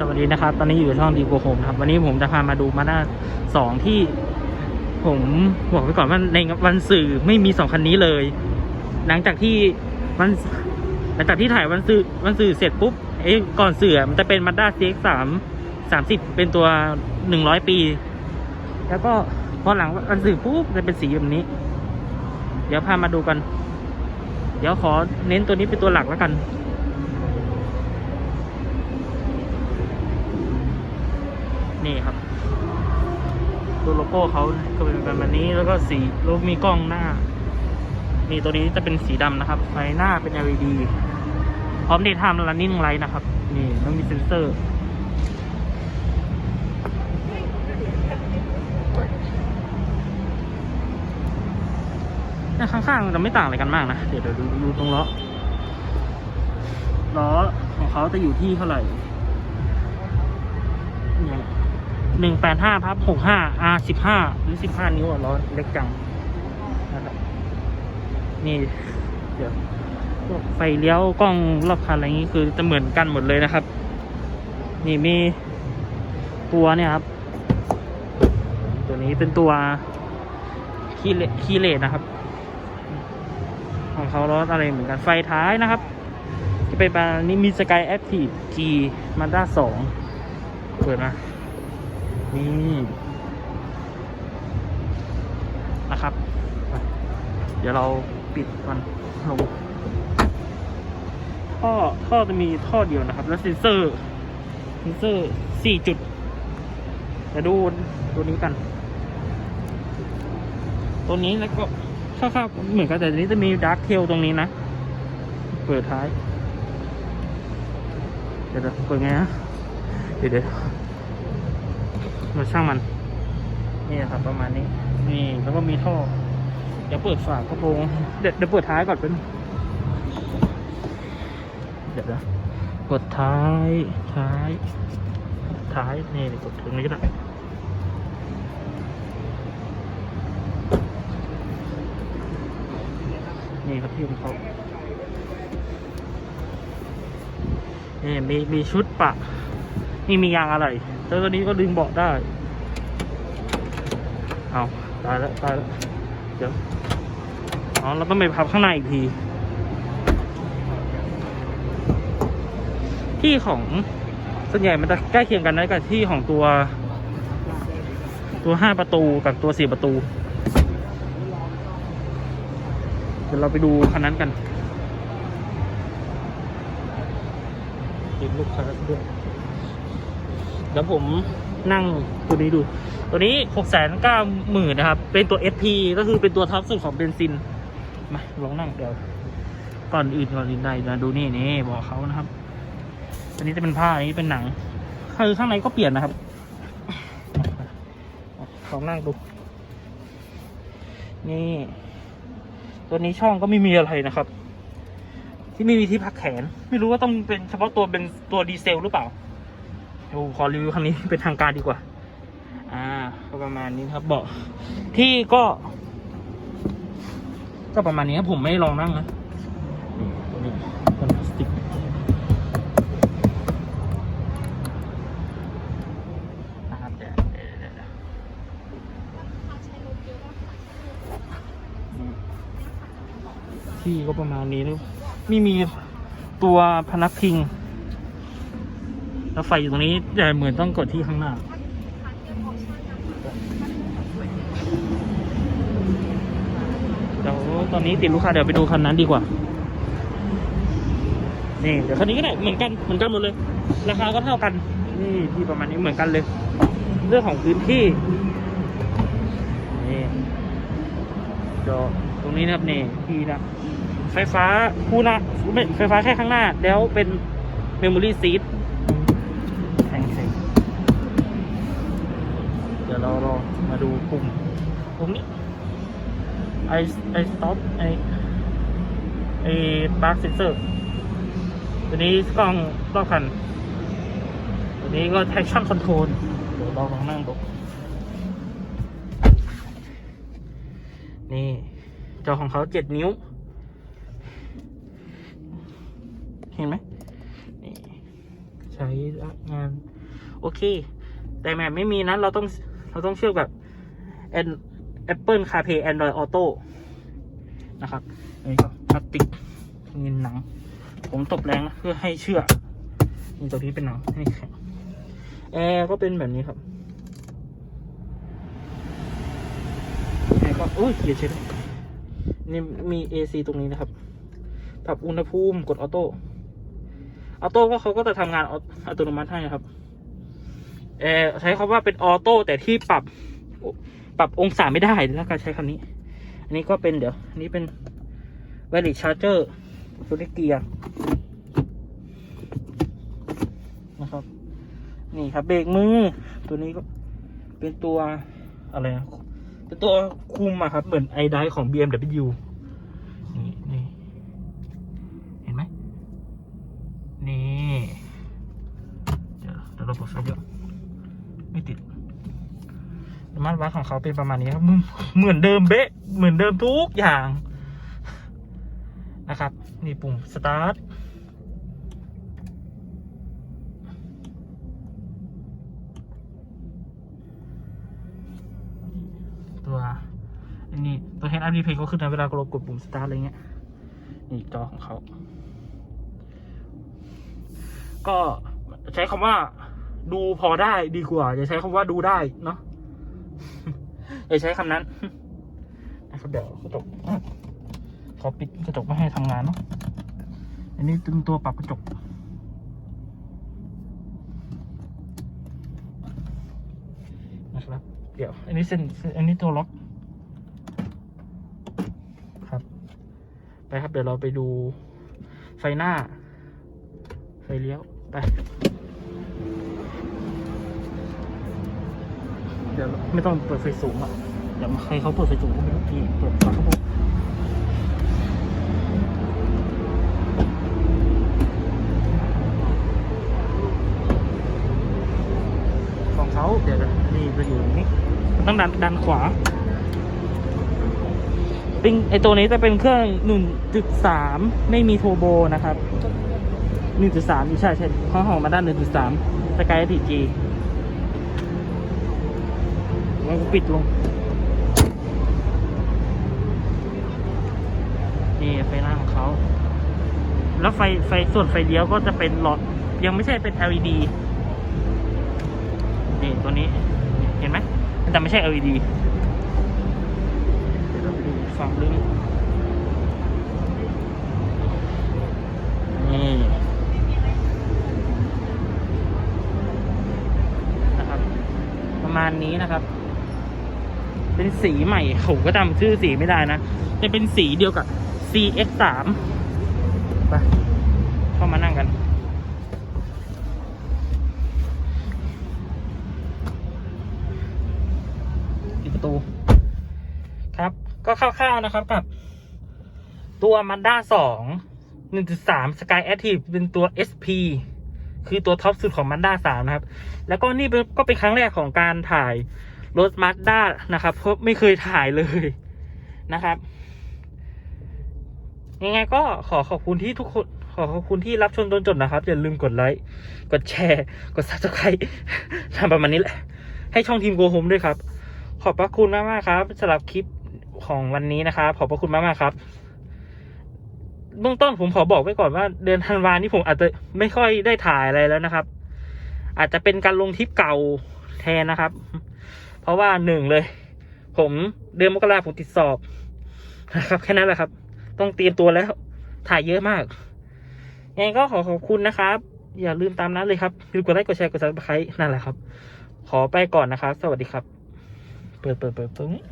สวัสดีนะครับ ตอนนี้อยู่ช่องดีโกโฮมครับ วันนี้ผมจะพามาดูมาด้าสองที่ ผมบอกไว้ก่อนว่าในวันสื่อไม่มีสองคันนี้เลย หลังจากที่วันหลังจากที่ถ่ายวันสื่อวันสื่อเสร็จปุ๊บเอ้ก่อนสื่อมันจะเป็นมาด้า CX สามสามสิบเป็นตัวหนึ่งร้อยปี แล้วก็พอหลังวันสื่อปุ๊บจะเป็นสีแบบนี้ เดี๋ยวพามาดูกัน เดี๋ยวขอเน้นตัวนี้เป็นตัวหลักแล้วกัน นี่ครับตัวโลโก้เขาก็เป็นประมาณนี้แล้วก็สีแล้วมีกล้องหน้านี่ตัวนี้จะเป็นสีดำนะครับไฟหน้าเป็น LED พร้อมเดย์ไทม์รันนิ่งไลท์นะครับ นี่แล้วมีเซ็นเซอร์เนี่ข้างๆจะไม่ต่างอะไรกันมากนะ เดี๋ยวเดี๋ยวดูดูตรงล้อล้อของเขาจะอยู่ที่เท่าไหร่เนี่ย หนึ่งแปดห้าพับหกห้า R สิบห้าหรือสิบห้านิ้วอะล้อเล็กจังนะครับนี่เดี๋ยวพวกไฟเลี้ยวกล้องรอบคันอะไรอย่างนี้คือจะเหมือนกันหมดเลยนะครับ นี่มีตัวเนี่ยครับ ตัวนี้เป็นตัวคีเลคีเลตนะครับ ของเขาล้ออะไรเหมือนกันไฟท้ายนะครับจะเป็นประมานี้มีสกายแอคทีฟจีมาด้าสองเปิดมา นี่นะครับ เดี๋ยวเราปิดมันลงท่อท่อจะมีท่อเดียวนะครับ แล้วเซนเซอร์เซนเซอร์สี่จุดเดี๋ยวดูตัวนี้กัน ตัวนี้แล้วก็คร่าวๆเหมือนกันแต่ตัวนี้จะมีดาร์กเทลตรงนี้นะ เปิดท้าย เดี๋ยวเปิดไงนะเดี๋ยวเดี๋ยว มาช่างมัน นี่ครับประมาณนี้ นี่แล้วก็มีท่อ เดี๋ยวเปิดฝากระโปรงเดี๋ยวเดี๋ยวเปิดท้ายก่อนเป็นเดี๋ยวนะกดท้ายท้าย ท้ายนี่เดี๋ยวกดถึงนี้ก็ได้นี่ครับที่ของเขานี่มีมีชุดปะ นี่มียางอะไร แล้วตัวนี้ก็ดึงเบาะได้ เอาตายแล้วตายแล้ว เดี๋ยว อ๋อ เราต้องไปพับข้างในอีกที ที่ของส่วนใหญ่มันจะใกล้เคียงกันนะกับที่ของตัว ตัวห้าประตูกับตัวสี่ประตู เดี๋ยวเราไปดูคันนั้นกันติดลูกค้าด้วย เดี๋ยวผมนั่งตัวนี้ดู ตัวนี้หกแสนเก้าหมื่นนะครับ เป็นตัว SP ก็คือเป็นตัวท็อปสุดของเบนซิน มาลองนั่งเดี๋ยว ก่อนอื่นก่อนอื่นใดนะดูนี่นี่บอกเขานะครับ อันนี้จะเป็นผ้าอันนี้เป็นหนังคือข้างในก็เปลี่ยนนะครับลองนั่งดู นี่ ตัวนี้ช่องก็ไม่มีอะไรนะครับ ที่ไม่มีที่พักแขน ไม่รู้ว่าต้องเป็นเฉพาะตัวเป็นตัวดีเซลหรือเปล่า ดี๋ยวขอรีวิวครั้งนี้เป็นทางการดีกว่า อ่า ก็ประมาณนี้ครับเบาะที่ก็ ก็ประมาณนี้ครับผมไม่ลองนั่งนะนี่นี้เป็นพลาสติกนะครับเดี๋ยวเดี๋ยวเดี๋ยวเดี๋ยวอืมที่ก็ประมาณนี้นะไม่มีตัวพนักพิง แล้วไฟอยู่ตรงนี้แต่เหมือนต้องกดที่ข้างหน้า เดี๋ยวตอนนี้ติดลูกค้าเดี๋ยวไปดูคันนั้นดีกว่า นี่เดี๋ยวคันนี้ก็ได้เหมือนกันเหมือนกันหมดเลย ราคาก็เท่ากัน นี่ที่ประมาณนี้เหมือนกันเลย เรื่องของพื้นที่ นี่เดี๋ยวตรงนี้นะครับนี่ที่นะไฟฟ้าคู่หน้าไม่ไฟฟ้าแค่ข้างหน้า แล้วเป็นเมมโมรี่ซีดแข็งๆเดี๋ ยวเรารามาดูปุ่มตรงนี้ไอไอสต็อปไอไอปาร์คเซนเซอร์ตัวนี้กล้องรอบคัน ตัวนี้ก็ traction control เดี๋ยวเราลองนั่งดูนี่จอของเขาเจ็ดนิ้ว เห็นไหมนี่ใช้งาน โอเค แต่แมปไม่มีนั้นเราต้อง เราต้องเชื่อมกับ Apple CarPlay Android Auto นะครับอันนี้ก็พลาสติกนี่หนัง ผมตบแรงนะเพื่อให้เชื่อนี่ตัวนี้เป็นหนังให้แข็งแอร์ก็เป็นแบบนี้ครับแอร์ก็โอ้ยเขียนเช็ดนี่มี AC ตรงนี้นะครับปรับอุณหภูมิกดออโต้ออโต้ก็เขาก็จะทำงานอออัตโนมัติให้นะครับ เออใช้คำว่าเป็นออโต้แต่ที่ปรับปรับองศาไม่ได้แล้วการใช้คำนี้ อันนี้ก็เป็นเดี๋ยวนนี้เป็น Wireless Charger ตัวนี้เกียร์นะครับ นี่ครับเบรกมือ ตัวนี้ก็เป็นตัวอะไรนะเป็นตัวคุมอะครับ เหมือนไอไดของ BMW นี่นี่เห็นไหมนี่ เดี๋ยวเดี๋ยวเราบอกไฟเยอะ ไม่ติดมาตรวัดของเขาเป็นประมาณนี้ครับเหมือนเดิมเบ๊ะเหมือนเดิมทุกอย่างนะครับ นี่ปุ่มสตาร์ทตัวอันนี้ตัว Head Up Display ก็ขึ้นในเวลาเรากดปุ่มสตาร์ทอะไรเงี้ยนี่จอของเขา ก็ใช้คำว่า ดูพอได้ดีกว่า อย่าใช้คำว่าดูได้เนาะอย่าใช้คำนั้นนะครับเดี๋ยวกระจกขอปิดกระจกไม่ให้ทำงานเนาะอันนี้ตึงตัวปรับกระจกนะครับ เดี๋ยว อันนี้เส้นอันนี้ตัวล็อกครับ ไปครับเดี๋ยวเราไปดูไฟหน้า ไฟเลี้ยวไป ดี๋ยวไม่ต้องเปิดไฟสูงอะเดี๋ยวใครเขาเปิดไฟสูงก็ไม่รู้พี่เปิดฝากระโปรงของเขาเดี๋ยวนี่จะอยู่ตรงนี้มันต้องดันดันขวาเป็นไอตัวนี้จะเป็นเครื่อง 1.3 ไม่มีโทโบนะครับ 1.3นี่ใช่ใช่ข้างของมาด้าน 1.3สกายทีจีแล้วก็ ปิดลง นี่ไฟหน้าของเขา แล้วไฟไฟส่วนไฟเลี้ยวก็จะเป็นหลอด ยังไม่ใช่เป็น LED นี่ตัวนี้ เห็นไหมแต่ไม่ใช่ LED เดี๋ยวเราไปดูฝั่งลึงนี่นะครับประมาณนี้นะครับ เป็นสีใหม่ผมก็จำชื่อสีไม่ได้นะจะเป็นสีเดียวกับ CX3 ไปเข้ามานั่งกัน ปิดประตู ครับ ก็คร่าวๆนะครับกับ ตัว Mazda 2 1.3 Sky Active เป็นตัว SP คือตัวท็อปสุดของ Mazda 3 นะครับ แล้วก็นี่ก็เป็นครั้งแรกของการถ่าย รถ Mazda นะครับเพราะไม่เคยถ่ายเลยนะครับ ยังไงก็ขอขอบคุณที่ทุกคนขอขอบคุณที่รับชมจนจบนะครับ อย่าลืมกดไลค์ กดแชร์ กด subscribe ทำประมาณนี้แหละ ให้ช่องทีมโกโฮมด้วยครับ ขอบพระคุณมากมากครับสำหรับคลิปของวันนี้นะครับ ขอบพระคุณมากมากครับ เบื้องต้นผมขอบอกไว้ก่อนว่า เดือนธันวานี่ผมอาจจะไม่ค่อยได้ถ่ายอะไรแล้วนะครับ อาจจะเป็นการลงทริปเก่าแทนนะครับ เพราะว่าหนึ่งเลย ผมเดือนมกราผมติดสอบนะครับแค่นั้นแหละครับ ต้องเตรียมตัวแล้ว ถ่ายเยอะมากยังไงก็ขอขอบคุณนะครับ อย่าลืมตามนั้นเลยครับลืมกดไลค์กดแชร์กดซับสไครต์นั่นแหละครับ ขอไปก่อนนะครับ สวัสดีครับ เปิดเปิดเปิดตรงนี้